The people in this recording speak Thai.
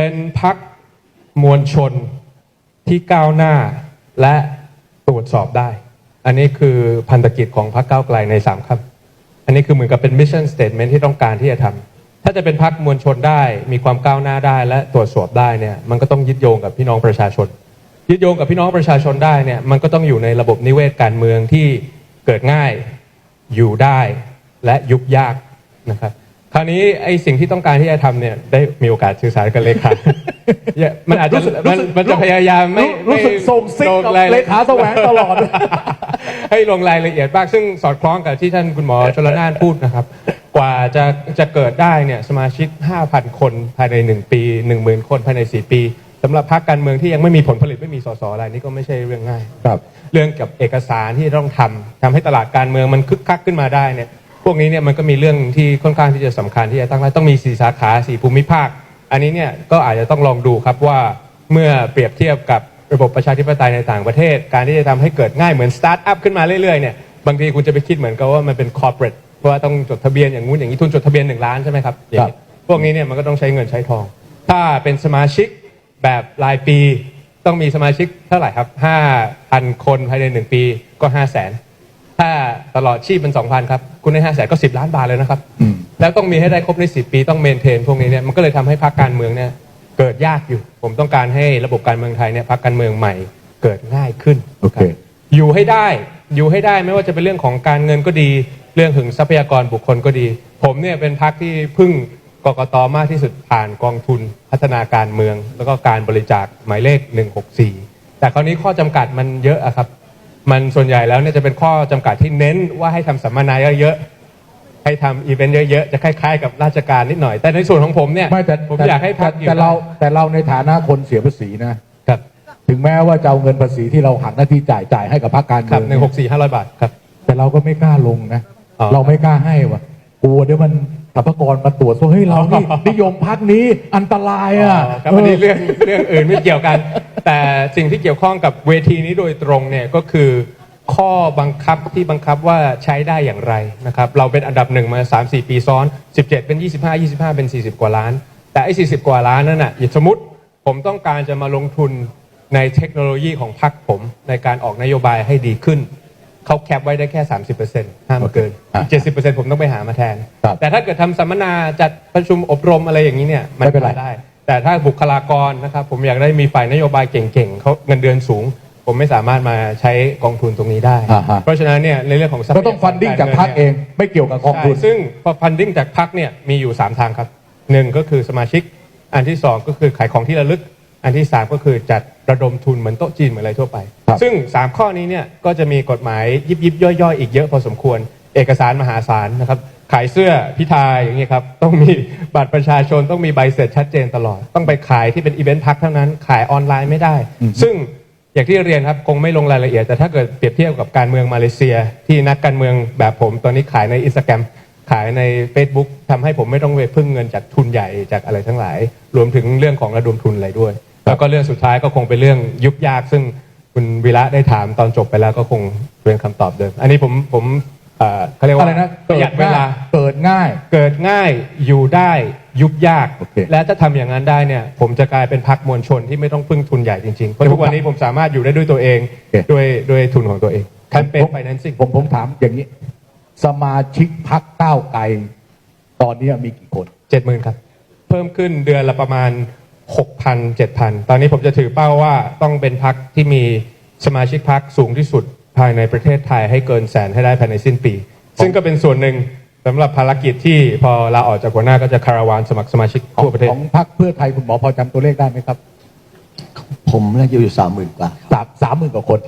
เป็นพักมวลชนที่ก้าวหน้าและตรวจสอบได้ อันนี้คือพันธกิจของพรรคก้าวไกลในสามคำอันนี้คือเหมือนกับเป็นมิชชั่นสเต t เมนที่ต้องการที่จะทำถ้าจะเป็นพักมวลชนได้มีความก้าวหน้าได้และตรวจสอบได้เนี่ยมันก็ต้องยึดโยงกับพี่น้องประชาชน ยึดโยงกับพี่น้องประชาชนได้เนี่ยมันก็ต้องอยู่ในระบบนิเวศการเมืองที่เกิดง่ายอยู่ได้และยุบยากนะครับ คราวนี้ไอ้สิ่งที่ต้องการที่จะทำเนี่ยได้มีโอกาสสื่อสารกับเลขาเนี่ยมันอาจจะรู้สึกมันมันจะพยายามไม่รู้รู้สึกไม่ส่งซิกกับลงรยะเลขาแสวงตลอด ให้ลงรายละเอียดบ้างซึ่งสอดคล้องกับที่ท่านคุณหมอชลนานพูดนะครับ กว่าจะจะเกิดได้เนี่ยสมาชิก 5,000 คนภายใน 1 ปี 10,000 คนภายใน 4 ปีสำหรับพรรคการเมืองที่ยังไม่มีผลผลิตไม่มีสสอะไรนี่ก็ไม่ใช่เรื่องง่าย ครับ เรื่องกับเอกสารที่ต้องทำทำให้ตลาดการเมืองมันคึกคักขึ้นมาได้เนี่ยพ วกนี้เนี่ยมันก็มีเรื่องที่ค่อนข้างที่จะสำคัญที่จะตั้งไว้ต้องมีสีสาขาสีภูมิภาค อันนี้เนี่ยก็อาจจะต้องลองดูครับว่าเมื่อเปรียบเทียบกับระบบประชาธิปไตยในต่างประเทศ การที่จะทำให้เกิดง่ายเหมือนสตาร์ทอัพขึ้นมาเรื่อยๆเนี่ยบางทีคุณจะไปคิดเหมือนกับว่ามันเป็นคอร์เปอเรทเพราะว่าต้องจดทะเบียนอย่างงู้นอย่างนี้ทุนจดทะเบียนหนึ่งล้านใช่ไหมครับอย่างนี้พวกนี้เนี่ยมันก็ต้องใช้เงินใช้ทอง ถ้าเป็นสมาชิกแบบรายปีต้องมีสมาชิกเท่าไหร่ครับ5,000 คนภายใน 1 ปีก็ 5 0 0แสนถ้าตลอดชีพเป็น2,000ครับ คุณได้5 0 0แสนก็10ล้านบาทเลยนะครับ อืม แล้วต้องมีให้ได้ครบใน10ปีต้องเมนเทนพวกนี้เนี่ยมันก็เลยทำให้พรรคการเมืองเนี่ยเกิดยากอยู่ ผมต้องการให้ระบบการเมืองไทยเนี่ยพรรคการเมืองใหม่เกิดง่ายขึ้นโอเค รับอยู่ให้ได้อยู่ให้ได้ไม่ว่าจะเป็นเรื่องของการเงินก็ดี เรื่องถึงทรัพยากรบุคคลก็ดี ผมเนี่ยเป็นพรรคที่พึ่งกกตมากที่สุดผ่านกองทุนพัฒนาการเมือง แล้วก็การบริจาคหมายเลข 164 แต่คราวนี้ข้อจำกัดมันเยอะอะครับ มันส่วนใหญ่แล้วเนี่ยจะเป็นข้อจำกัดที่เน้นว่าให้ทำสัมมนาเยอะๆให้ทำอีเวนต์เยอะๆ จะคล้ายๆ กับราชการนิดหน่อย แต่ในส่วนของผมเนี่ยไม่แต่ผมแต่อยากให้พักแต่แต่เราแต่เราในฐานะคนเสียภาษีนะครับถึงแม้ว่าจะเอาเงินภาษีที่เราหักหน้าที่จ่ายจ่ายให้กับพรรคการคเมืรับองหนึ่งหกสี่ห้าร้อยบาทครับ แต่เราก็ไม่กล้าลงนะอ๋อเราไม่กล้าให้วะ กลัวเดี๋ยวมันสรรพากรมาตรวจว่าเฮ้ยเรานี่ นิยมพักนี้อันตรายอะครับอันนี้เรื่องเรื่องอื่นไม่เกี่ยวกัน แต่สิ่งที่เกี่ยวข้องกับเวทีนี้โดยตรงเนี่ยก็คือ ข้อบังคับที่บังคับว่าใช้ได้อย่างไรนะครับเราเป็นอันดับหนึ่งมา 3 4 ปีซ้อน 17 เป็น 25 25 เป็น 40 กว่าล้าน แต่ไอ้40 กว่าล้านนั่นน่ะอย่าสมมติผมต้องการจะมาลงทุนในเทคโนโลยีของพรรคผมในการออกนโยบายให้ดีขึ้น เขาแคปไว้ได้แค่ 30%ห้ามเกิน อะเจ็ดสิบเปอร์เซ็นต์ผมต้องไปหามาแทน ครับแต่ถ้าเกิดทำสัมมนาจัดประชุมอบรมอะไรอย่างนี้เนี่ยมันไม่เป็นไร ได้ แต่ถ้าบุคลากรนะครับ ผมอยากได้มีฝ่ายนโยบายเก่งๆเขาเงินเดือนสูง ผมไม่สามารถมาใช้กองทุนตรงนี้ได้ อ่าฮะ เพราะฉะนั้นเนี่ยในเรื่องของทรัพก็ยาต้องฟันดิ้งจากพรรคเองไม่เกี่ยวกับกองทุน ใช่ซึ่งพอฟันดิ้งจากพรรคเนี่ยมีอยู่ 3 ทางครับหนึ่งก็คือสมาชิกอันที่ 2 ก็คือขายของที่ระลึก อันที่ 3 ก็คือจัดระดมทุนเหมือนโต๊ะจีนเหมือนอะไรทั่วไป ครับซึ่ง 3 ข้อนี้เนี่ยก็จะมีกฎหมายยิบยิบย่อยๆ อีกเยอะพอสมควร เอกสารมหาศาลนะครับ ขายเสื้อพิธาอย่างนี้ยครับ ต้องมีบัตรประชาชนต้องมีใบเสร็จชัดเจนตลอด ต้องไปขายที่เป็นอีเวนต์พักเท่านั้น ขายออนไลน์ไม่ได้ซึ่งอย่างที่เรียนครับคงไม่ลงรายละเอียด แต่ถ้าเกิดเปรียบเทียบกับการเมืองมาเลเซีย ที่นักการเมืองแบบผมตอนนี้ขายในอินสตาแกรมขายใน Facebook ทำให้ผมไม่ต้องไปพึ่งเงินจากทุนใหญ่จากอะไรทั้งหลาย รวมถึงเรื่องของระดมทุนอะไรด้วย แล้วก็เรื่องสุดท้ายก็คงเป็นเรื่องยุบยากซึ่งคุณวีระได้ถามตอนจบไปแล้วก็คงเป็นคำตอบเดิม อันนี้ผมผมเอ่อเขาเรียกว่าอะไรนะประหยัดเวลาเกิดง่าย เกิดง่ายอยู่ได้ยุบยากโอเคและถ้าทำอย่างนั้นได้เนี่ย ผมจะกลายเป็นพักมวลชนที่ไม่ต้องพึ่งทุนใหญ่จริงๆเพราะทุกวันนี้ผมสามารถอยู่ได้ด้วยตัวเองโอเคด้วยด้วยทุนของตัวเองแคมเปญไฟแนนซิ่งผมผมถามอย่างนี้ สมาชิกพักก้าวไกล ตอนนี้มีกี่คนเจ็ดหมื่นครับ เพิ่มขึ้นเดือนละประมาณ 6,000 7,000 ตอนนี้ผมจะถือเป้าว่าต้องเป็นพักที่มีสมาชิกพักสูงที่สุดภายในประเทศไทยให้เกินแสนให้ได้ภายในสิ้นปี ซึ่งก็เป็นส่วนหนึ่งสำหรับภารกิจที่พอลาออกจากหัวหน้าก็จะคาราวานสมัครสมาชิกของทั่วประเทศของพักเพื่อไทยคุณหมอพอจำตัวเลขได้ไหมครับ ผมน่าจะอยู่สามหมื่นกว่าสามสามหมื่นกว่าคน